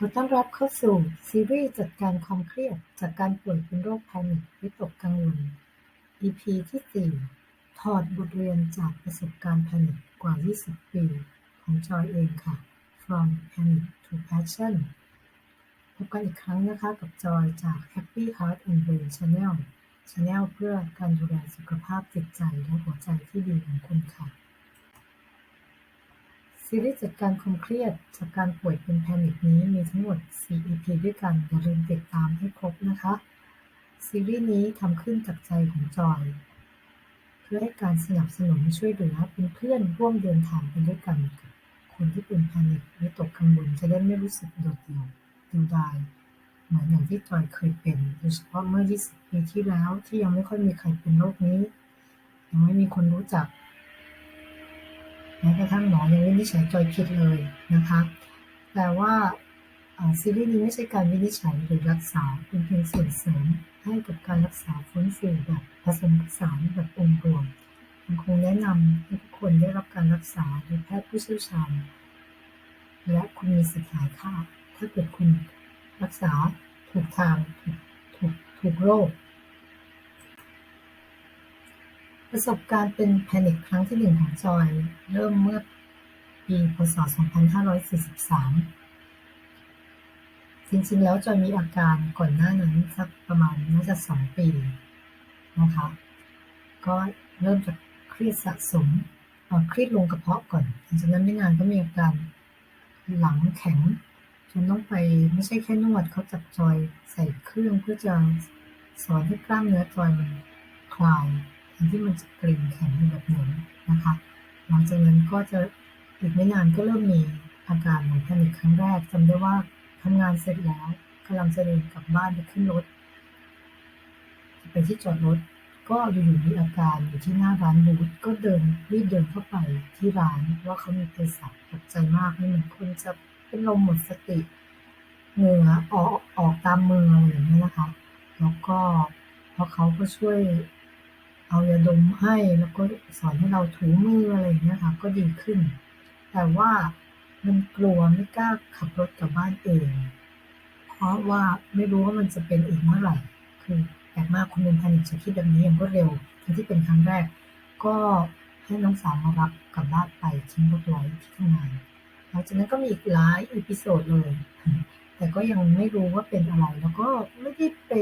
ขอต้อนรับเข้าสู่ซีรีส์จัดการความเครียด จากการป่วยเป็นโรคแพนิควิตกกังวล EP ที่ 4 ถอดบทเรียนจากประสบการณ์แพนิคกว่า 20 ปี ของจอยเองค่ะ From Panic to Passion พบกันอีกครั้งนะคะกับจอยจาก Happy Heart and Brain Channel Channel เพื่อการดูแลสุขภาพจิตใจและหัวใจที่ดีของคุณค่ะ ซีรีส์จัดการความเครียดจากการป่วยเป็นแพนิคนี้มีทั้งหมด 4 EP ด้วยกัน อย่าลืมติดตามให้ครบนะคะ ซีรีส์นี้ทำขึ้นจากใจของจอย เพื่อให้การสนับสนุนช่วยเหลือเป็นเพื่อนร่วมเดินทางไปด้วยกันกับคนที่เป็นแพนิควิตกกังวลจะได้ไม่รู้สึกโดดเดี่ยวเดียวดายเหมือนอย่างที่จอยเคยเป็นโดยเฉพาะเมื่อ 20 ปีที่แล้วที่ยังไม่ค่อยมีใครเป็นโรคนี้ ยังไม่มีคนรู้จัก แม้กระทั่งหมอยังวินิจฉัยจอยผิดเลยนะคะแต่ว่าซีรีส์นี้ไม่ใช่การวินิจฉัยหรือรักษาเป็นเพียงส่วนเสริมให้กับการรักษาฟื้นฟูแบบผสมผสานแบบองค์รวมยังคงแนะนำให้ทุกคนได้รับการรักษาโดยแพทย์ผู้เชี่ยวชาญ และคุณมีสิทธิ์หายขาถ้าเกิดคุณรักษาถูกทางถูกถูกโรค ประสบการณ์เป็นแพนิคครั้งที่หนึ่งของจอย เริ่มเมื่อปีพศ 2543 จริงๆ แล้วจอยมีอาการก่อนหน้านั้นสักประมาณน่าจะสองปีนะคะ ก็เริ่มจากเครียดสะสมเครียดลงกระเพาะก่อนหลังจากนั้นไม่นานก็มีอาการหลังแข็งจนต้องไปไม่ใช่แค่นวดเขาจับจอยใส่เครื่องเพื่อจะสอนให้กล้ามเนื้อจอยมันคลาย ทนที่มันจะเกร็งแข็งแบบหนุนนะคะหลังจากนั้นก็จะอีกไม่นานก็เริ่มมีอาการของแพนิคครั้งแรกจำได้ว่าทำงานเสร็จแล้วกำลังจะเดินกลับบ้านไปขึ้นรถจะไปที่จอดรถก็อยู่ๆมีอาการอยู่ที่หน้าร้านบูธก็เดินรีบเดินเข้าไปที่ร้านว่าเขามีเภสัชตกใจมากนี่เหมือนคนจะเป็นลมหมดสติเหงื่อออกออกตามมืออะไรอย่างเงี้ยนะคะ แล้วก็พอเขาก็ช่วย เอายาดมให้แล้วก็สอนให้เราถูมืออะไรอย่างเงี้ยค่ะ ก็ดีขึ้น แต่ว่ามันกลัวไม่กล้าขับรถกลับบ้านเอง เพราะว่าไม่รู้ว่ามันจะเป็นอีกเมื่อไหร่ คือแปลกมากคนเป็นแพนิคจะคิดแบบนี้อย่างรวดเร็วทั้งที่เป็นครั้งแรก ก็ให้น้องสาวมารับกลับบ้านไปทิ้งรถไว้ที่ทำงานหลังจากนั้นก็มีอีกหลายอีพิโซดเลย แต่ก็ยังไม่รู้ว่าเป็นอะไร แล้วก็ไม่ได้ไป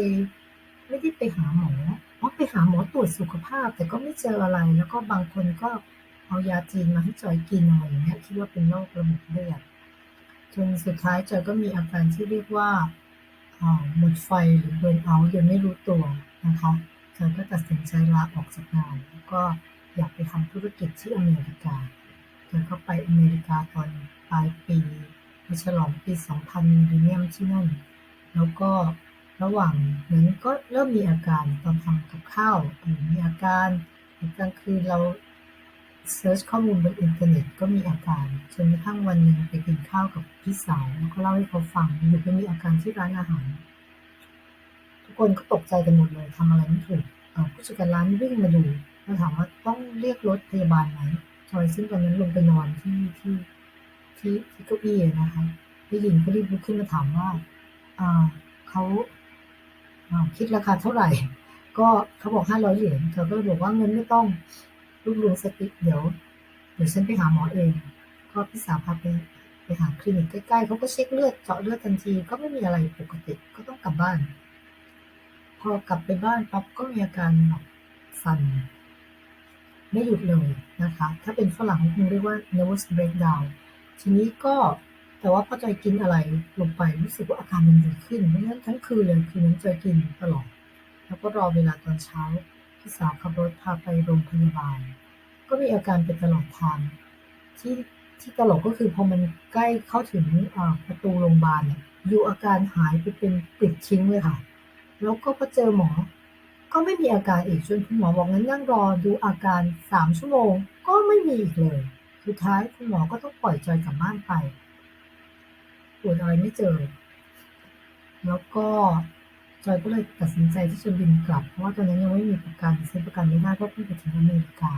ไม่ได้ไปหาหมอ เพราะไปหาหมอตรวจสุขภาพ แต่ก็ไม่เจออะไร แล้วก็บางคนก็เอายาจีนมาให้จอยกินอะไรอย่างเงี้ยคิดว่าเป็นโรคระบบเลือดจนสุดท้ายจอยก็มีอาการที่เรียกว่าหมดไฟหรือเบิร์นเอาท์โดยไม่รู้ตัวนะคะจอยก็ตัดสินใจลาออกจากงาน แล้วก็อยากไปทำธุรกิจที่อเมริกาจอยก็ไปอเมริกาตอนปลายปีฉลองปี 2000มิลเลนเนียมที่นั่น แล้วก็ ระหว่างนั้นก็เริ่มมีอาการตอนทำกับข้าวมีอาการกลางคืนเราเซิร์ชข้อมูลบนอินเทอร์เน็ตก็มีอาการจนกระทั่งวันหนึ่งไปกินข้าวกับพี่สาวแล้วก็เล่าให้เขาฟังอยู่ก็มีอาการที่ร้านอาหาร ทุกคนก็ตกใจกันหมดเลยทำอะไรไม่ถูกผู้จัดการร้านวิ่งมาดูแล้วถามว่าต้องเรียกรถพยาบาลไหมจอยซึ่งตอนนั้นลงไปนอนที่ที่ที่ที่เก้าอี้นะคะได้ยินก็รีบลุกขึ้นมาถามว่าอ่าเขา คิดราคาเท่าไหร่ ก็เขาบอกห้าร้อยเหรียญเธอก็เลยบอกว่าเงินไม่ต้องรวบรวมสติเดี๋ยวเดี๋ยวฉันไปหาหมอเอง ก็พี่สาวพาไปไปหาคลินิกใกล้ๆเขาก็เช็คเลือดเจาะเลือดทันที ก็ไม่มีอะไรปกติก็ต้องกลับบ้าน พอกลับไปบ้านปั๊บก็มีอาการแบบสั่นไม่หยุดเลยนะคะ ถ้าเป็นฝรั่งเขาคงเรียกว่า nervous breakdown ทีนี้ก็ แต่ว่าพอจอยกินอะไรลงไปรู้สึกว่าอาการมันดีขึ้นเพราะฉะนั้นทั้งคืนเลยคืนนั้นจอยกินตลอด แล้วก็รอเวลาตอนเช้าพี่สาวขับรถพาไปโรงพยาบาล ก็มีอาการเป็นตลอดทางที่ที่ตลกก็คือพอมันใกล้เข้าถึงประตูโรงพยาบาลเนี่ยอยู่อาการหายไปเป็นปิดทิ้งเลยค่ะ แล้วก็พอเจอหมอ ก็ไม่มีอาการอีกจนคุณหมอบอกงั้นนั่งรอดูอาการสามชั่วโมง ก็ไม่มีอีกเลย สุดท้ายคุณหมอก็ต้องปล่อยจอยกลับบ้านไป ตรวจอะไรไม่เจอ แล้วก็จอยก็เลยตัดสินใจที่จะบินกลับ เพราะว่าตอนนั้นยังไม่มีประกันซื้อประกันไม่ได้เพราะเพิ่งไปถึงอเมริกา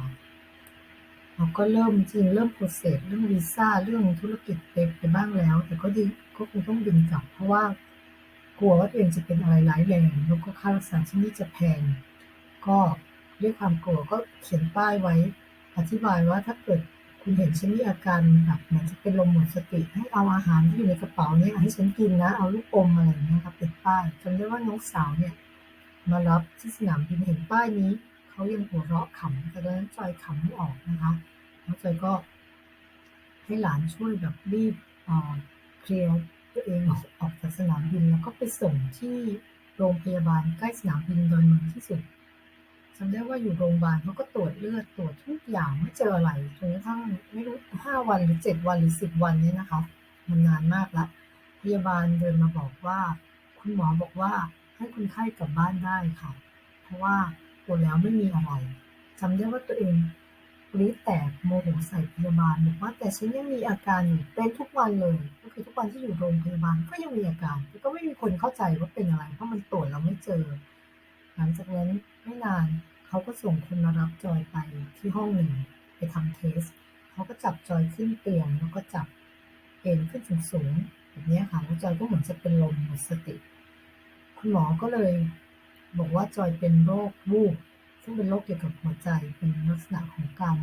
เราก็เริ่มจริงเริ่มโปรเซสเรื่องวีซ่าเรื่องธุรกิจไปไปบ้างแล้ว แต่ก็ดีก็คงต้องบินกลับ เพราะว่ากลัวว่าตัวเองจะเป็นอะไรร้ายแรงแล้วก็ค่ารักษาที่นี่จะแพง ก็ด้วยความกลัวก็เขียนป้ายไว้ อธิบายว่าถ้าเกิด คุณเห็นฉันมีอาการแบบเหมือนจะเป็นลมหมดสติ ให้เอาอาหารที่อยู่ในกระเป๋าเนี่ยให้ฉันกินนะ เอาลูกอมอะไรอย่างเงี้ยครับติดป้ายจำได้ว่าน้องสาวเนี่ย มารับที่สนามบินเห็นป้ายนี้เขายังหัวเราะขำแต่ตอนนั้นจอยขำไม่ออกนะคะแล้วจอยก็ ให้หลานช่วยแบบรีบเคลียร์ตัวเองออกออกจากสนามบินแล้วก็ไปส่งที่โรงพยาบาลใกล้สนามบินดอนเมืองที่สุด จำได้ว่าอยู่โรงพยาบาลเขาก็ตรวจเลือดตรวจทุกอย่างไม่เจออะไรจนกระทั่งไม่รู้ห้าวันหรือเจ็ดวันหรือสิบวันเนี่ยนะคะ มันนานมากละพยาบาลเดินมาบอกว่า คุณหมอบอกว่าให้คนไข้กลับบ้านได้ค่ะ เพราะว่าตรวจแล้วไม่มีอะไรจำได้ว่าตัวเองรีแตกโมโหใส่พยาบาลบอกว่าแต่ฉันยังมีอาการอยู่เป็นทุกวันเลย ก็คือทุกวันที่อยู่โรงพยาบาลก็ยังมีอาการก็ไม่มีคนเข้าใจว่าเป็นอะไร เพราะมันตรวจแล้วไม่เจอ หลังจากนั้นไม่นาน เขาก็ส่งคนมารับจอยไปที่ห้องหนึ่งไปทำเทส เขาก็จับจอยขึ้นเตียงแล้วก็จับเอ็นขึ้นสูงๆแบบนี้ค่ะแล้วจอยก็เหมือนจะเป็นลมหมดสติ คุณหมอก็เลย บอกว่าจอยเป็นโรควูบซึ่งเป็นโรคเกี่ยวกับหัวใจเป็นลักษณะของการ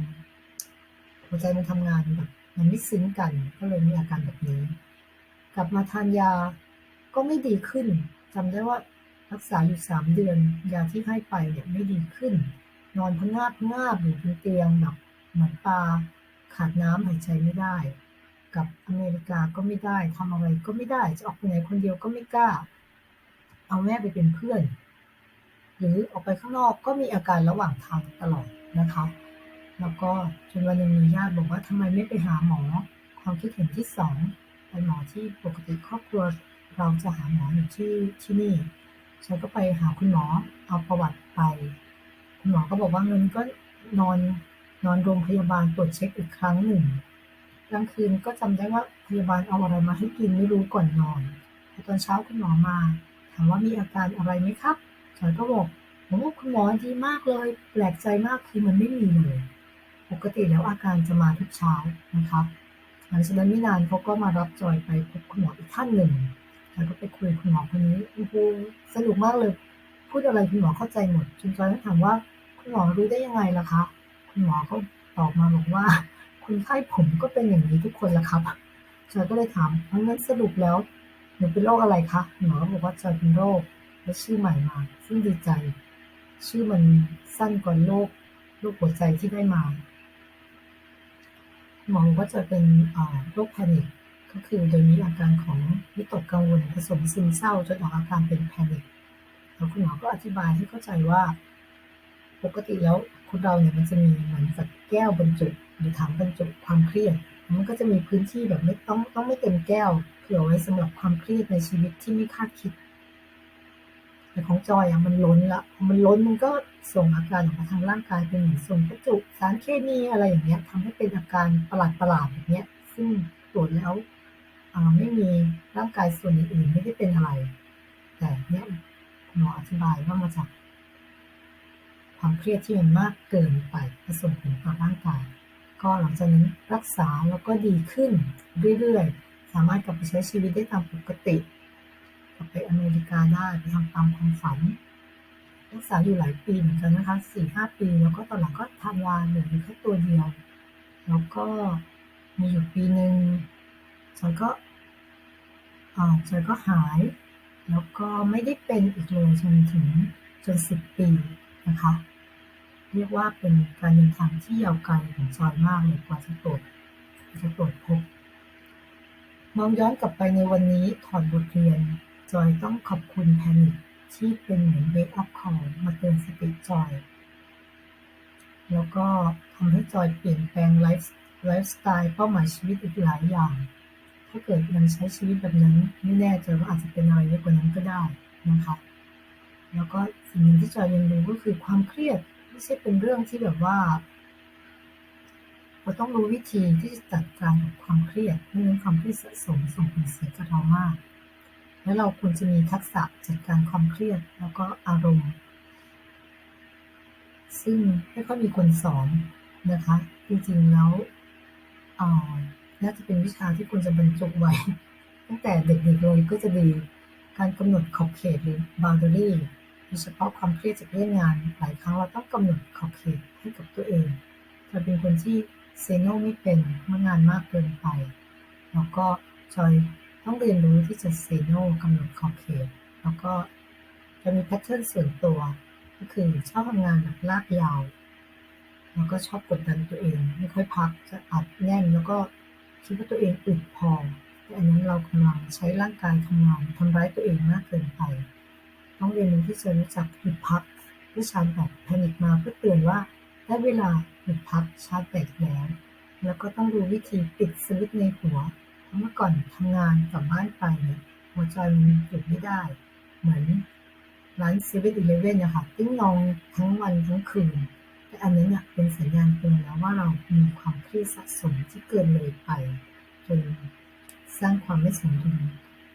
หัวใจมันทำงานแบบมันไม่ซิงกัน ก็เลยมีอาการแบบนี้ กลับมาทานยาก็ไม่ดีขึ้นจำได้ว่า รักษาอยู่สามเดือน ยาที่ให้ไปเนี่ยไม่ดีขึ้น นอนพงาบงาบอยู่บนเตียงแบบเหมือนปลาขาดน้ำหายใจไม่ได้ กับอเมริกาก็ไม่ได้ทำอะไรก็ไม่ได้จะออกไปไหนคนเดียวก็ไม่กล้า เอาแม่ไปเป็นเพื่อน หรือออกไปข้างนอกก็มีอาการระหว่างทางตลอดนะคะ แล้วก็จนวันหนึ่งมีญาติบอกว่าทำไมไม่ไปหาหมอ ความคิดเห็นที่สองเป็นหมอที่ปกติครอบครัวเราจะหาหมออยู่ที่ที่นี่ ฉันก็ไปหาคุณหมอเอาประวัติไป คุณหมอก็บอกว่าเงินก็นอนนอนโรงพยาบาลตรวจเช็คอีกครั้งหนึ่งกลางคืนก็จำได้ว่าพยาบาลเอาอะไรมาให้กินไม่รู้ก่อนนอนพอตอนเช้าคุณหมอมา ถามว่ามีอาการอะไรไหมครับฉันก็บอกผมว่าคุณหมอดีมากเลย แปลกใจมากคือมันไม่มีเลย ปกติแล้วอาการจะมาทุกเช้านะคะหลังจากนั้นไม่นานเขาก็มารับจอยไปพบคุณหมออีกท่านหนึ่ง แล้วก็ไปคุยกับคุณหมอคนนี้โอ้โหสนุกมากเลย พูดอะไรคุณหมอเข้าใจหมดจนจอยก็ถามว่า คุณหมอรู้ได้ยังไงล่ะคะ คุณหมอเขาตอบมาบอกว่าคนไข้ผมก็เป็นอย่างนี้ทุกคนละครับจอยก็เลยถามงั้นสรุปแล้วหนูเป็นโรคอะไรคะหมอก็บอกว่าจอยเป็นโรคและชื่อใหม่มาซึ่งดีใจ ชื่อมันสั้นกว่าโรคโรคหัวใจที่ได้มาหมอบอกว่าจะเป็นโรคแพนิค ก็คือโดยมีอาการของวิตกกังวลผสมซึมเศร้าจนออกอาการเป็นแพนิคแล้วคุณหมอก็อธิบายให้เข้าใจว่า ปกติแล้วคนเราเนี่ยมันจะมีเหมือนกับแก้วบรรจุหรือถังบรรจุความเครียด มันก็จะมีพื้นที่แบบไม่ต้องต้องไม่เต็มแก้วเผื่อไว้สำหรับความเครียดในชีวิตที่ไม่คาดคิดแต่ของจอยอะมันล้นละมันล้นมันก็ส่งอาการออกมาทางร่างกายเป็นเหมือนส่งประจุสารเคมีอะไรอย่างเงี้ยทำให้เป็นอาการประหลาดประหลาดแบบเนี้ย ซึ่งตรวจแล้ว ไม่มีร่างกายส่วนอื่นๆไม่ได้เป็นอะไร แต่เนี้ยหมออธิบายว่ามาจากความเครียดที่มันมากเกินไปผสมผลต่อร่างกาย ก็หลังจากนั้นรักษาแล้วก็ดีขึ้นเรื่อยๆ สามารถกลับไปใช้ชีวิตได้ตามปกติกลับไปอเมริกาได้ไปทำตามความฝัน รักษาอยู่หลายปีเหมือนกันนะคะสี่ห้าปี แล้วก็ตอนหลังก็ทานยาเหลืออยู่แค่ตัวเดียว แล้วก็มีอยู่ปีหนึ่งฉันก็ จอยก็หาย แล้วก็ไม่ได้เป็นอีกเลยจนถึงจนสิบปีนะคะ เรียกว่าเป็นการเดินทางที่ยาวไกลของจอยมากเลยกว่าจะตรวจจะตรวจพบมองย้อนกลับไปในวันนี้ถอดบทเรียน จอยต้องขอบคุณแพนิคที่เป็นเหมือนเบคอัพคอลมาเตือนสติจอย แล้วก็ทำให้จอยเปลี่ยนแปลงไลฟ์ไลฟ์สไตล์เป้าหมายชีวิตอีกหลายอย่าง ถ้าเกิดยังใช้ชีวิตแบบนั้นไม่แน่ใจว่าอาจจะเป็นอะไรเยอะกว่านั้นก็ได้นะคะแล้วก็สิ่งหนึ่งที่จอยเรียนรู้ก็คือความเครียดไม่ใช่เป็นเรื่องที่แบบว่าเราต้องรู้วิธีที่จะจัดการกับความเครียดไม่งั้นความเครียดสะสมส่งผลเสียกับเรามาก แล้วเราควรจะมีทักษะจัดการความเครียดแล้วก็อารมณ์ ซึ่งไม่ค่อยมีคนสอนนะคะ จริงๆแล้วอ่อ น่าจะเป็นวิชาที่ควรจะบรรจุไว้ ตั้งแต่เด็กๆเลยก็จะดี การกำหนดขอบเขตหรือ boundary โดยเฉพาะความเครียดจากเรื่องงาน หลายครั้งเราต้องกำหนดขอบเขตให้กับตัวเองจะเป็นคนที่เซโนไม่เป็นเมื่องานมากเกินไป แล้วก็จอยต้องเรียนรู้ที่จะเซโนกำหนดขอบเขต แล้วก็จะมีแพทเทิร์นส่วนตัว ก็คือชอบทำงานแบบลากยาว แล้วก็ชอบกดดันตัวเอง ไม่ค่อยพักจะอัดแน่นแล้วก็ คิดว่าตัวเองอึดพอแต่อันนั้นเรากำลังใช้ร่างกายทำงานทำร้ายตัวเองมากเกินไป ต้องเรียนรู้ที่จะรู้จักหยุดพักด้วยชาร์จแบตแพนิคมาเพื่อเตือนว่าได้เวลาหยุดพักชาร์จแบตแล้ว แล้วก็ต้องรู้วิธีปิดสวิตช์ในหัวเพราะเมื่อก่อนทำงานกลับบ้านไปเนี่ยหัวใจมันหยุดไม่ได้ เหมือนร้านเซเว่นอีเลฟเว่นนะคะติ้งนองทั้งวันทั้งคืน อันนั้เนี่ยเป็นสัญญาณเตือนแล้วว่าเรามีความเครียดสะสมที่เกินเลยไปจนสร้างความไม่สมดุล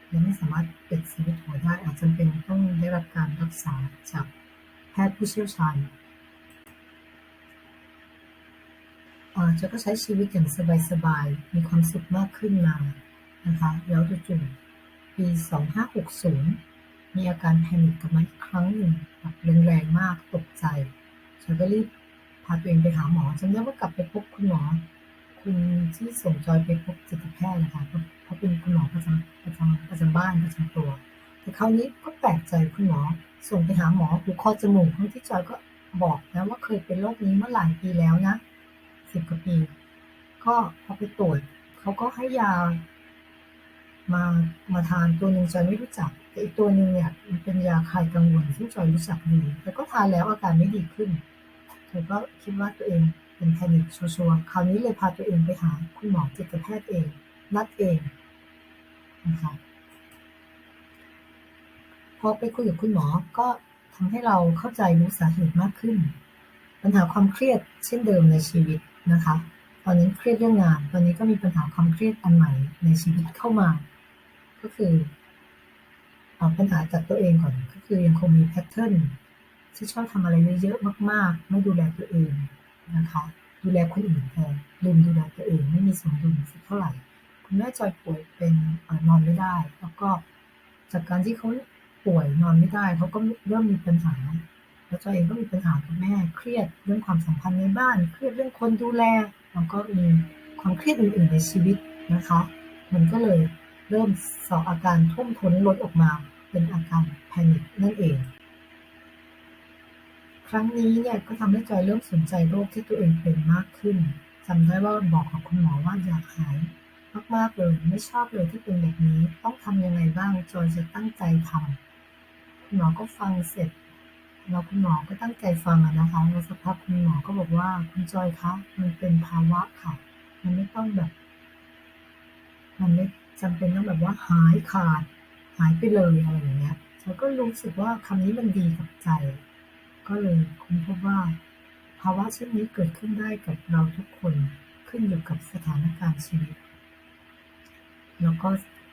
และไม่สามารถปิดสวิตหัวได้อาจจำเป็นต้องได้รับการรักษาจากแพทย์ผู้เชี่ยวชาญอ่าจะก็ใช้ชีวิตอย่างสบายๆ มีความสุขมากขึ้นมานะคะ แล้วจู่ๆปี 2560 มีอาการแพนิคกลับมาอีกครั้งหนึ่งแบบแรงๆมากตกใจฉันก็รีบาตัวเองไปหาหมอจำได้ว่ากลับไปพบคุณหมอ คุณที่ส่งจอยไปพบจิตแพทย์นะคะเพราะเขาเป็นคุณหมอประจำประจำประจำบ้านประจำตัว แต่คราวนี้ก็แปลกใจคุณหมอส่งไปหาหมอหูคอจมูกทั้งที่จอยก็บอกนะว่าเคยเป็นโรคนี้เมื่อหลายปีแล้วนะสิบกว่าปี ก็พอไปตรวจเขาก็ให้ยามามาทานตัวหนึ่งจอยไม่รู้จักแต่อีกตัวหนึ่งเนี่ยมันเป็นยาคลายกังวลซึ่งจอยรู้จักดีแต่ก็ทานแล้วอาการไม่ดีขึ้น เธอก็คิดว่าตัวเองเป็นแพนิคชัวร์ๆคราวนี้เลยพาตัวเองไปหาคุณหมอจิตแพทย์เอง นัดเองนะคะพอไปคุยกับคุณหมอก็ทำให้เราเข้าใจรู้สาเหตุมากขึ้น ปัญหาความเครียดเช่นเดิมในชีวิตนะคะ ตอนนี้เครียดเรื่องงาน ตอนนี้ก็มีปัญหาความเครียดอันใหม่ในชีวิตเข้ามา ก็คืออปัญหาจากตัวเองก่อนก็คือยังคงมีแพทเทิร์น ที่ชอบทำอะไรเยอะๆมาก ๆ ไม่ดูแลตัวเองนะคะ ดูแลคนอื่นแทนลืมดูแลตัวเองไม่มีสมดุลสักเท่าไหร่คุณแม่จอยป่วยเป็นอนอนไม่ได้ แล้วก็จากการที่เขาป่วยนอนไม่ได้เขาก็เริ่มมีปัญหาแล้วจอยเองก็มีปัญหากับแม่เครียดเรื่องความสัมพันธ์ในบ้าน เครียดเรื่องคนดูแลแล้วก็มีความเครียดอื่นๆในชีวิตนะคะ มันก็เลยเริ่มสอบอาการท่วมท้นลดออกมาเป็นอาการแพนิคนั่นเอง ครั้งนี้เนี่ยก็ทำให้จอยเริ่มสนใจโรคที่ตัวเองเป็นมากขึ้นจำได้ว่าบอกกับคุณหมอว่าอยากหายมากๆเลยไม่ชอบเลยที่เป็นแบบนี้ ต้องทำยังไงบ้างจอยจะตั้งใจทำคุณหมอก็ฟังเสร็จแล้วคุณหมอก็ตั้งใจฟังอะนะคะแล้วสักพักคุณหมอก็บอกว่าคุณจอยคะมันเป็นภาวะค่ะ มันไม่ต้องแบบ มันไม่จำเป็นต้องแบบว่าหายขาด หายไปเลยอะไรอย่างเงี้ยฉันก็รู้สึกว่าคำนี้มันดีกับใจ ก็เลยค้นพบว่า ภาวะเช่นนี้เกิดขึ้นได้กับเราทุกคนขึ้นอยู่กับสถานการณ์ชีวิต แล้วก็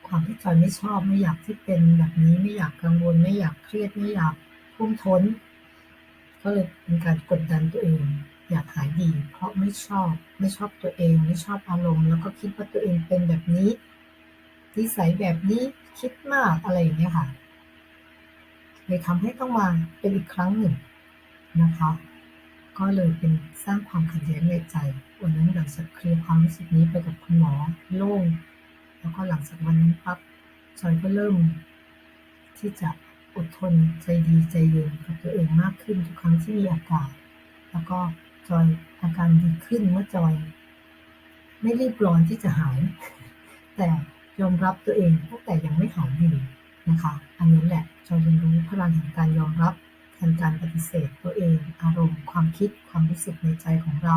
ความที่จอยไม่ชอบไม่อยากที่เป็นแบบนี้ไม่อยากกังวลไม่อยากเครียดไม่อยากทุ่มท้น ก็เลยเป็นการกดดันตัวเอง อยากหายดี เพราะไม่ชอบไม่ชอบตัวเอง ไม่ชอบอารมณ์แล้วก็คิดว่าตัวเองเป็นแบบนี้นิสัยแบบนี้คิดมากอะไรอย่างเงี้ยค่ะเลยทำให้ต้องมาเป็นอีกครั้งหนึ่ง นะคะ ก็เลยเป็นสร้างความขัดแย้งในใจ วันนั้นหลังจากเคลียร์ความรู้สึกนี้ไปกับคุณหมอโล่ง แล้วก็หลังจากวันนั้นปั๊บจอยก็เริ่ม ที่จะอดทนใจดีใจเย็นกับตัวเองมากขึ้นทุกครั้งที่มีอาการ แล้วก็จอยอาการดีขึ้นเมื่อจอย ไม่รีบร้อนที่จะหาย แต่ยอมรับตัวเองตั้งแต่ยังไม่หายดีนะคะ อันนี้แหละจอยเรียนรู้พลังแห่งการยอมรับ แทนการปฏิเสธตัวเอง อารมณ์ ความคิด ความรู้สึกในใจของเรา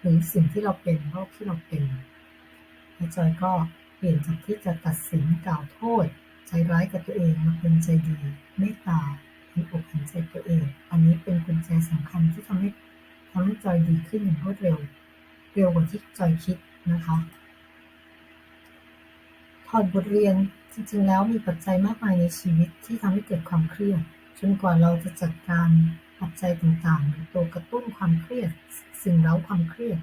หรือสิ่งที่เราเป็นโรคที่เราเป็นและจอยก็เปลี่ยนจากที่จะตัดสินกล่าวโทษ ใจร้ายกับตัวเองมาเป็นใจดี เมตตาเห็นอกเห็นใจตัวเอง อันนี้เป็นกุญแจสำคัญที่ทำให้ทำให้จอยดีขึ้นอย่างรวดเร็ว เร็วกว่าที่จอยคิดนะคะถอดบทเรียนจริงๆแล้วมีปัจจัยมากมายในชีวิตที่ทำให้เกิดความเครียด จนกว่าเราจะจัดการปัจจัยต่างๆหรือตัวกระตุ้นความเครียด สิ่งเร้าความเครียด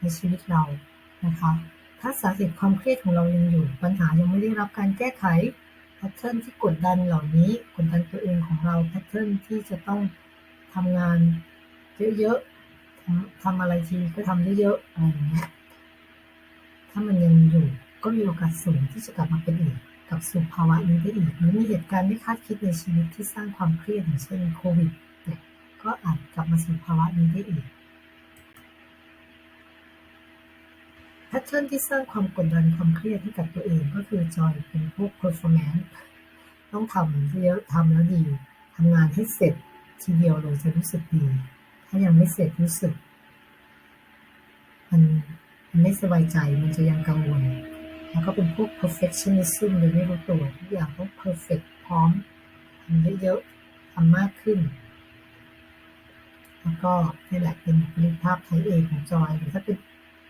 ในชีวิตเรานะคะถ้าสาเหตุความเครียดของเรายังอยู่ ปัญหายังไม่ได้รับการแก้ไขแพทเทิร์นที่กดดันเหล่านี้กดดันตัวเองของเราแพทเทิร์นที่จะต้องทำงานเยอะๆทำทำอะไรทีก็ทำเยอะๆอะไรอย่างเงี้ยถ้ามันยังอยู่ก็มีโอกาสสูงที่จะกลับมาเป็นอีก กลับสู่ภาวะนี้ได้อีก หรือมีเหตุการณ์ไม่คาดคิดในชีวิตที่สร้างความเครียดอย่างเช่นโควิดเนี่ยก็อาจกลับมาสู่ภาวะนี้ได้อีกแพทเทิร์นที่สร้างความกดดันความเครียดให้กับตัวเองก็คือจอยเป็นพวก performance ต้องทำเยอะทำแล้วดีทำงานให้เสร็จทีเดียวเลยจะรู้สึกดี ถ้ายังไม่เสร็จรู้สึก มันมันไม่สบายใจมันจะยังกังวล แล้วก็เป็นพวก perfectionism โดยไม่รู้ตัวทุกอย่างต้อง perfect พร้อมทำเยอะๆทำมากขึ้น แล้วก็นี่แหละเป็นบุคลิกภาพไทยเองของจอยหรือถ้าเป็น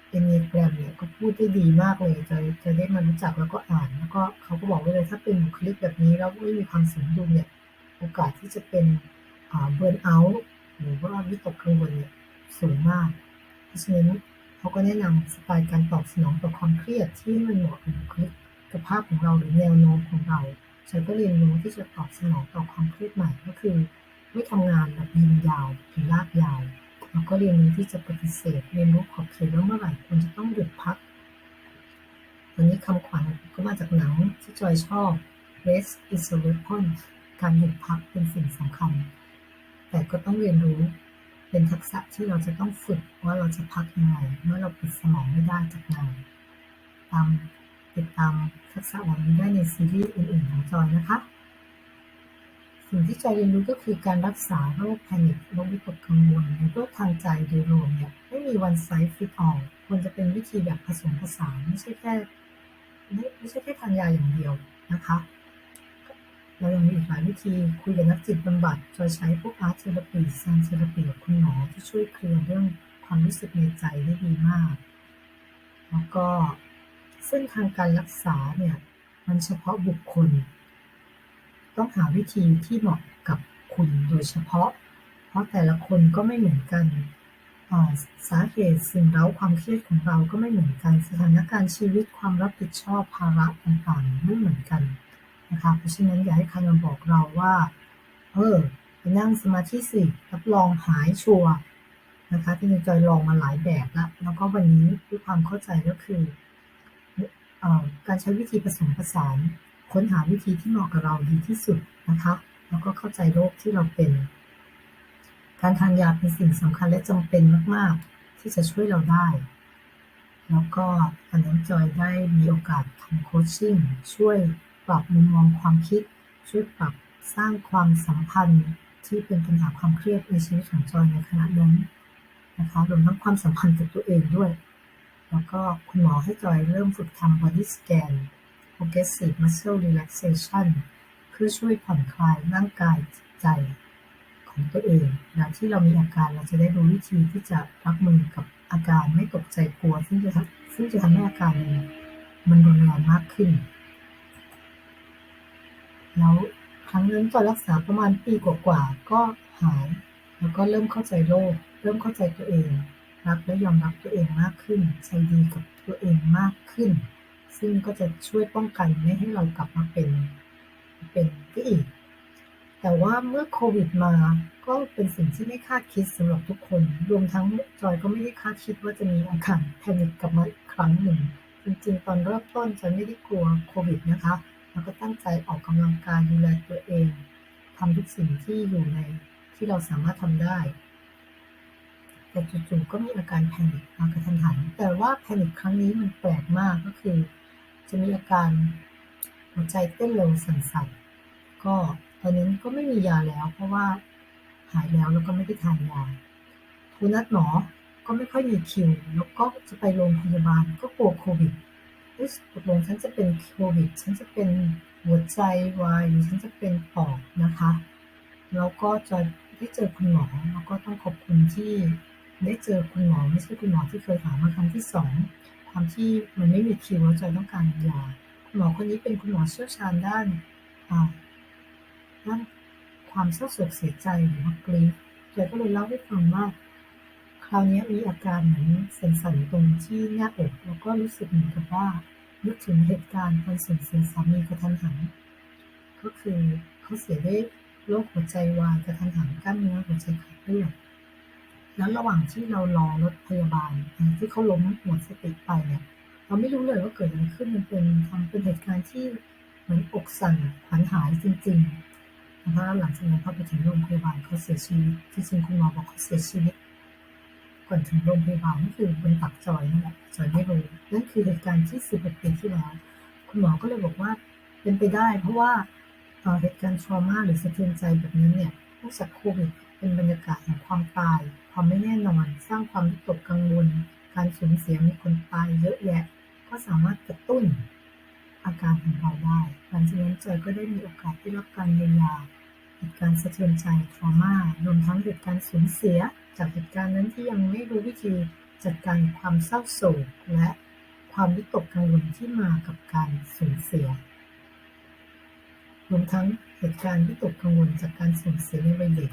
เอเนียแกรมเนี่ยก็พูดได้ดีมากเลยจะจะได้มารู้จักแล้วก็อ่าน แล้วก็เขาก็บอกไว้เลยถ้าเป็นบุคลิกแบบนี้แล้วไม่มีความสมดุลเนี่ยโอกาสที่จะเป็นเบิร์นเอาท์หรือว่าวิตกกังวลเนี่ยสูงมากเพราะฉะนั้น เขาก็แนะนำสไตล์การตอบสนองต่อความเครียดที่มันเหมาะกับคลิกภาพของเราหรือแนวโน้มของเรา ฉันก็เรียนรู้ที่จะตอบสนองต่อความเครียดใหม่ก็คือ ไม่ทำงานแบบยิงยาวหรือลากยาวแล้วก็เรียนรู้ที่จะปฏิเสธ เรียนรู้ขอบเขตว่าเมื่อไหร่ควรจะต้องหยุดพักวันนี้คำขวัญก็มาจากหนังที่จอยชอบ rest is a weapon การหยุดพักเป็นสิ่งสำคัญ แต่ก็ต้องเรียนรู้ เป็นทักษะที่เราจะต้องฝึกว่าเราจะพักยังไงเมื่อเราปิดสมองไม่ได้จากงานตามติดตามทักษะเหล่านี้ได้ในซีรีส์อื่นๆของจอยนะคะ สิ่งที่จอยเรียนรู้ก็คือการรักษาโรคแพนิคโรควิตกกังวลหรือโรคทางใจโดยรวมเนี่ยไม่มี one size fit all ควรจะเป็นวิธีแบบผสมผสานไม่ใช่แค่ไม่ไม่ใช่แค่ทานยาอย่างเดียวนะคะ เรายังมีอีกหลายวิธีคุยกับนักจิตบำบัดจอยใช้พวกอาร์ตเทอราปีซานเทอราปีกับคุณหมอที่ช่วยเคลียร์เรื่องความรู้สึกในใจได้ดีมาก แล้วก็เส้นทางการรักษาเนี่ยมันเฉพาะบุคคล ต้องหาวิธีที่เหมาะกับคุณโดยเฉพาะ เพราะแต่ละคนก็ไม่เหมือนกันสาเหตุสิ่งเร้าความเครียดของเราก็ไม่เหมือนกัน สถานการณ์ชีวิตความรับผิดชอบภาระต่างๆไม่เหมือนกัน นะคะเพราะฉะนั้นอย่าให้ใครมาบอกเราว่า เออไปนั่งสมาธิสิรับรองหายชัวร์นะคะที่จอยลองมาหลายแบบแล้วแล้วก็วันนี้ด้วยความเข้าใจก็คือการใช้วิธีผสมผสาน ค้นหาวิธีที่เหมาะกับเราดีที่สุดนะคะ แล้วก็เข้าใจโรคที่เราเป็น การทานยาเป็นสิ่งสำคัญและจำเป็นมาก ๆ ที่จะช่วยเราได้ แล้วก็ตอนนั้นจอยได้มีโอกาสทำโคชชิ่งช่วย ปรับมุมมองความคิด ช่วยปรับสร้างความสัมพันธ์ที่เป็นปัญหาความเครียดในชีวิตของจอยในขณะนั้นนะคะรวมทั้งความสัมพันธ์กับตัวเองด้วย แล้วก็คุณหมอให้จอยเริ่มฝึกทำ body scan progressive muscle relaxation เพื่อช่วยผ่อนคลายร่างกายใจของตัวเองเวลาที่เรามีอาการเราจะได้รู้วิธีที่จะรับมือกับอาการไม่ตกใจกลัว ซึ่งจะซึ่งจะทำให้อาการมันรุนแรงมากขึ้น แล้วครั้งนั้นก็รักษาประมาณปีกว่าๆก็หาย แล้วก็เริ่มเข้าใจโรคเริ่มเข้าใจตัวเอง รักและยอมรับตัวเองมากขึ้น ใจดีกับตัวเองมากขึ้น ซึ่งก็จะช่วยป้องกันไม่ให้เรากลับมาเป็นเป็นที่อีก แต่ว่าเมื่อโควิดมาก็เป็นสิ่งที่ไม่คาดคิดสำหรับทุกคน รวมทั้งจอยก็ไม่ได้คาดคิดว่าจะมีอาการแพนิคกลับมาอีกครั้งหนึ่ง จริงๆ ตอนเริ่มต้นจอยไม่ได้กลัวโควิดนะคะ แล้วก็ตั้งใจออกกำลังกายดูแลตัวเองทำทุกสิ่งที่อยู่ในที่เราสามารถทำได้ แต่จู่ๆก็มีอาการแพนิคมากระทันหัน แต่ว่าแพนิคครั้งนี้มันแปลกมากก็คือ จะมีอาการหัวใจเต้นเร็วสั่นๆก็ตอนนี้ก็ไม่มียาแล้ว เพราะว่าหายแล้วแล้วก็ไม่ได้ทานยาทูนัดหมอก็ไม่ค่อยมีคิว แล้วก็จะไปโรงพยาบาลก็กลัวโควิด ตกลงฉันจะเป็นโควิด ฉันจะเป็นหัวใจวายหรือฉันจะเป็นปอดนะคะ แล้วก็จะได้เจอคุณหมอ แล้วก็ต้องขอบคุณที่ได้เจอคุณหมอไม่ใช่คุณหมอที่เคยถามมาครั้งที่สองความที่มันไม่มีคิวแล้วจอยต้องการยาคุณหมอคนนี้เป็นคุณหมอเชี่ยวชาญด้านด้านความเศร้าโศกเสียใจหรือว่ากรีฟจอยก็เลยเล่าให้ฟังว่า คราวนี้มีอาการเหมือนสั่นๆตรงที่หน้าอกแล้วก็รู้สึกเหมือนกับว่านึกถึงเหตุการณ์ตอนสูญเสียสามีกระทันหัน ก็คือเขาเสียด้วยโรคหัวใจวายกระทันหันกล้ามเนื้อหัวใจขาดเลือดแล้วระหว่างที่เรารอรถพยาบาลที่เขาล้มหมดสติไปเนี่ยเราไม่รู้เลยว่าเกิดอะไรขึ้นมันเป็นทำเป็นเหตุการณ์ที่เหมือนอกสั่นขวัญหายจริงๆนะคะหลังจากนั้นพอไปถึงโรงพยาบาลเขาเสียชีวิตที่จริงคุณหมอบอกเขาเสียชีวิต ก่อนถึงโรงพยาบาลนั่นคือบนตักจอยนั่นแหละจอยไม่รู้นั่นคือเหตุการณ์ที่ 16 ปีที่แล้ว คุณหมอก็เลยบอกว่าเป็นไปได้ เพราะว่าเหตุการณ์ทรมาหรือสะเทือนใจแบบนี้เนี่ยเนื่องจากโควิดเป็นบรรยากาศแห่งความตาย ความไม่แน่นอน สร้างความวิตกกังวล การสูญเสียมีคนตายเยอะแยะ ก็สามารถกระตุ้นอาการของเราได้หลังจากนั้นจอยก็ได้มีโอกาสได้รับการเยียวยาเหตุการณ์สะเทือนใจทรมารวมทั้งเหตุการณ์สูญเสีย จากเหตุการณ์นั้นที่ยังไม่รู้วิธีจัดการความเศร้าโศกและความวิตกกังวลที่มากับการสูญเสีย รวมทั้งเหตุการณ์วิตกกังวลจากการสูญเสียในวัยเด็ก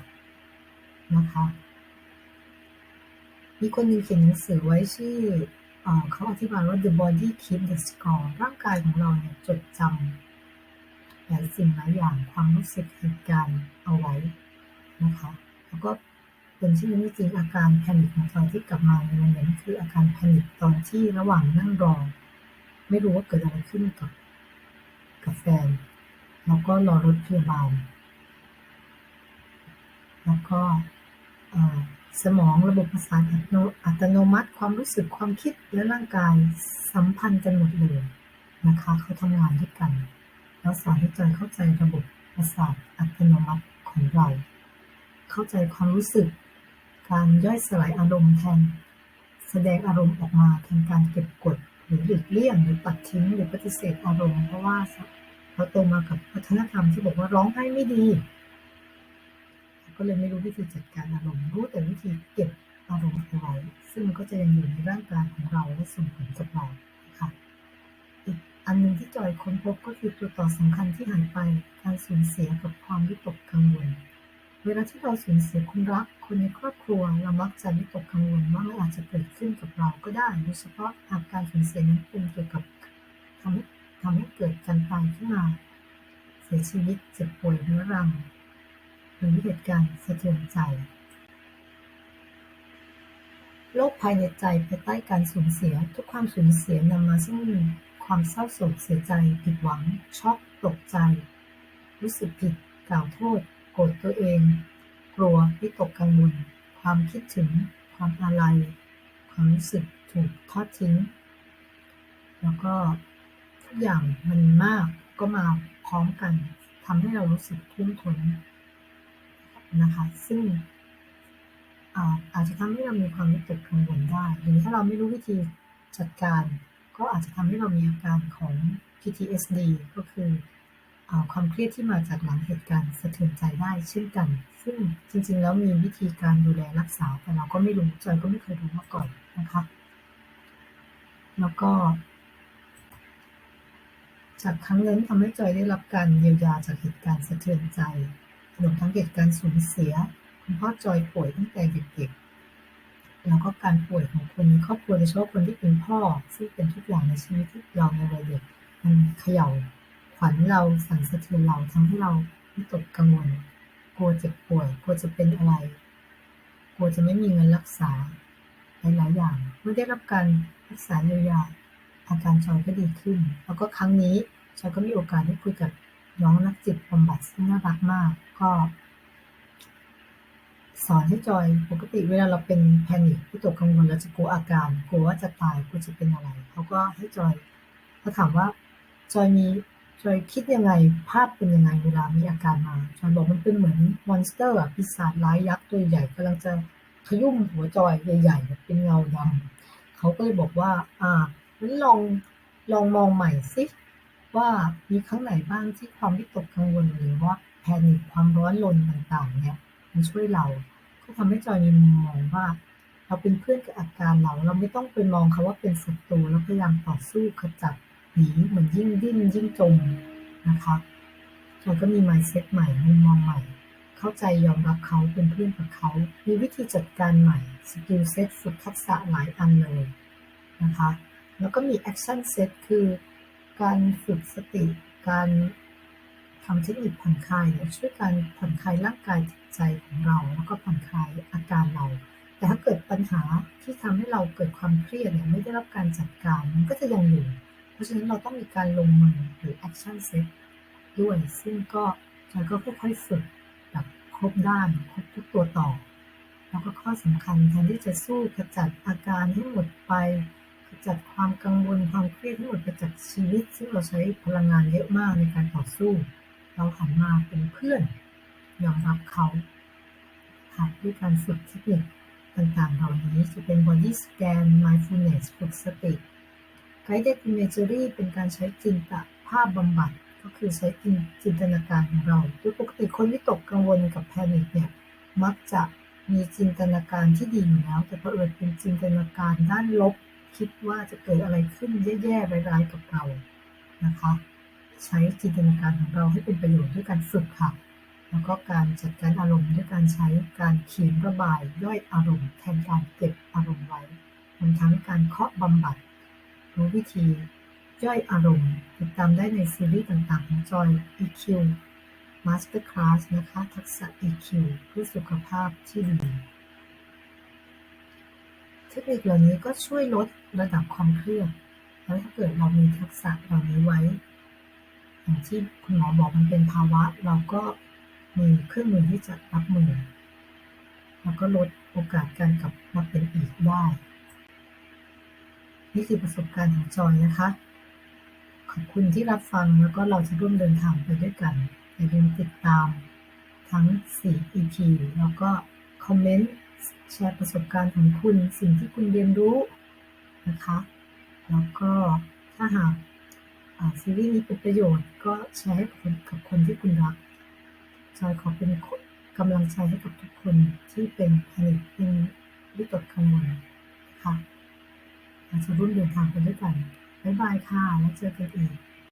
นะคะ มีคนหนึ่งเขียนหนังสือไว้ชื่อเขาอธิบายว่า the body keep the score ร่างกายของเราเนี่ยจดจำหลายสิ่งหลายอย่างความรู้สึกเหตุการณ์เอาไว้นะคะ แล้วก็ เป็นที่นี้จริงอาการแพนิคของจอยที่กลับมาในวันนั้นคืออาการแพนิคตอนที่ระหว่างนั่งรอ ไม่รู้ว่าเกิดอะไรขึ้นกับกับแฟนแล้วก็รอรถพยาบาล แล้วก็สมองระบบประสาทอัตโนมัติ ความรู้สึกความคิดและร่างกายสัมพันธ์กันหมดเลยนะคะเขาทำงานด้วยกัน แล้วสอนให้จอยเข้าใจระบบประสาทอัตโนมัติของเรา เข้าใจความรู้สึก การย่อยสลายอารมณ์แทน แสดงอารมณ์ออกมาแทนการเก็บกดหรือหลีกเลี่ยงหรือปัดทิ้งหรือปฏิเสธอารมณ์เพราะว่าเราโตมากับวัฒนธรรมที่บอกว่าร้องไห้ไม่ดี ก็เลยไม่รู้วิธีจัดการอารมณ์รู้แต่วิธีเก็บอารมณ์เอาไว้ซึ่งมันก็จะยังอยู่ในร่างกายของเราและส่งผลกับเราค่ะอีกอันหนึ่งที่จอยค้นพบก็คือตัวต่อสำคัญที่หายไปการสูญเสียกับความวิตกกังวล เวลาที่เราสูญเสียคนรัก คนในครอบครัว เรามักจะวิตกกังวลว่ามันอาจจะเกิดขึ้นกับเราก็ได้ โดยเฉพาะหากการสูญเสียนั้นเป็นเกี่ยวกับทำให้ทำให้เกิดการตายขึ้นมา เสียชีวิตเจ็บป่วยเรื้อรังหรือเหตุการณ์สะเทือนใจโรคภายในใจภายใต้การสูญเสีย ทุกความสูญเสียนำมาซึ่งความเศร้าโศกเสียใจ ผิดหวัง ช็อกตกใจ รู้สึกผิดกล่าวโทษ โกรธตัวเอง กลัว วิตกกังวล ความคิดถึง ความอาลัย ความรู้สึกถูกทอดทิ้ง แล้วก็ทุกอย่างมันมากก็มาพร้อมกันทำให้เรารู้สึกทุ่มทนนะคะ ซึ่งอาจจะทำให้เรามีความวิตกกังวลได้หรือถ้าเราไม่รู้วิธีจัดการ ก็อาจจะทำให้เรามีอาการของ PTSD ก็คือ ความเครียดที่มาจากหลังเหตุการณ์สะเทือนใจได้เช่นกัน ซึ่งจริงๆ แล้วมีวิธีการดูแลรักษา แต่เราก็ไม่รู้จอยก็ไม่เคยรู้มาก่อนนะคะ แล้วก็ จากครั้งนั้นทำให้จอยได้รับการเยียวยาจากเหตุการณ์สะเทือนใจรวมทั้งเหตุการณ์สูญเสียคุณพ่อจอยป่วยตั้งแต่เด็กๆ แล้วก็การป่วยของคนในครอบครัวโดยเฉพาะคนที่เป็นพ่อ ซึ่งเป็นทุกอย่างในชีวิตที่เราในวัยเด็กมันเขย่า ขวัญเราสั่นสะเทือนเราทำให้เราวิตกกังวลกลัวเจ็บป่วยกลัวจะเป็นอะไรกลัวจะไม่มีเงินรักษาหลายๆอย่างเมื่อได้รับการรักษาเยียวยาอาการจอยก็ดีขึ้น แล้วก็ครั้งนี้จอยก็มีโอกาสได้คุยกับน้องนักจิตบำบัดซึ่งน่ารักมาก ก็ สอนให้จอยปกติเวลาเราเป็นแพนิคที่ตกกังวลเราจะกลัวอาการกลัวว่าจะตายกลัวจะเป็นอะไรเขาก็ให้จอยเขาถามว่าจอยมี จอยคิดยังไงภาพเป็นยังไงเวลามีอาการมาจอยบอกมันเป็นเหมือนมอนสเตอร์อะปีศาจร้ายยักษ์ตัวใหญ่กำลังจะขยุ่มหัวจอยใหญ่ๆเป็นเงาดำเขาก็เลยบอกว่า อ่างั้นลองลองมองใหม่สิว่ามีครั้งไหนบ้างที่ความวิตกกังวลหรือว่าแพนิคความร้อนรนต่างๆ เนี่ยมันช่วยเรา ก็ทำให้จอยมีมุมมองว่า เราเป็นเพื่อนกับอาการเรา เราไม่ต้องไปมองเขาว่าเป็นศัตรูแล้วพยายามต่อสู้ขจัด หนีเหมือนยิ่งดิ้นยิ่งจมนะคะจอยก็มี mindset ใหม่มุมมองใหม่ เข้าใจยอมรับเขาเป็นเพื่อนกับเขา มีวิธีจัดการใหม่สกิลเซ็ตฝึกทักษะหลายอันเลยนะคะแล้วก็มีแอคชั่นเซ็ตคือการฝึกสติการทำเทคนิคผ่อนคลายเนี่ยช่วยการผ่อนคลายร่างกายจิตใจของเรา แล้วก็ผ่อนคลายอาการเรา แต่ถ้าเกิดปัญหาที่ทำให้เราเกิดความเครียดเนี่ยไม่ได้รับการจัดการมันก็จะยังอยู่ ราะฉะนั้นเราต้องมีการลงมือหรือ action set ด้วย ซึ่งก็จอยก็ค่อยๆฝึกแบบครบด้านครบทุกตัวต่อ แล้วก็ข้อสำคัญแทนที่จะสู้ขจัดอาการให้หมดไปขจัดความกังวลความเครียดให้หมดไปจากชีวิต ซึ่งเราใช้พลังงานเยอะมากในการต่อสู้ เราหันมาเป็นเพื่อนยอมรับเขาค่ะด้วยการฝึกเทคนิคต่างๆเหล่านี้จะเป็น body scan mindfulness ฝึกสติ guided imagery เป็นการใช้จินตภาพบำบัด ก็คือใช้จินจินตนาการของเราโดยปกติคนวิตกกังวลกับแพนิคเนี่ยมักจะมีจินตนาการที่ดีอยู่แล้ว แต่เผอิญเป็นจินตนาการด้านลบ คิดว่าจะเกิดอะไรขึ้นแย่ๆร้ายๆกับเรานะคะใช้จินตนาการของเราให้เป็นประโยชน์ด้วยการฝึกค่ะ แล้วก็การจัดการอารมณ์ด้วยการใช้การเขียนระบายย่อยอารมณ์ แทนการเก็บอารมณ์ไว้รวมทั้งการเคาะบำบัด รู้วิธี ย่อยอารมณ์ ติดตามได้ในซีรีส์ต่างๆ ของจอย EQ Masterclass นะคะ ทักษะ EQ เพื่อสุขภาพที่ดี เทคนิคเหล่านี้ก็ช่วยลดระดับความเครียด แล้วถ้าเกิดเรามีทักษะเหล่านี้ไว้ อย่างที่คุณหมอบอกมันเป็นภาวะ เราก็มีเครื่องมือที่จะรับมือ แล้วก็ลดโอกาสการกลับมาเป็นอีกได้ นี่คือประสบการณ์ของจอยนะคะ ขอบคุณที่รับฟังแล้วก็เราจะร่วมเดินทางไปด้วยกันอย่าลืมติดตามทั้ง 4 EP แล้วก็คอมเมนต์แชร์ประสบการณ์ของคุณสิ่งที่คุณเรียนรู้นะคะ แล้วก็ถ้าหากซีรีส์นี้เป็นประโยชน์ก็แชร์ให้กับคนกับคนที่คุณรักจอยขอเป็นกำลังใจให้กับทุกคนที่เป็นแพนิคเป็นวิตกกังวลค่ะ จะร่วมเดินทางไปด้วยกันบ๊ายบายค่ะ แล้วเจอกันอีก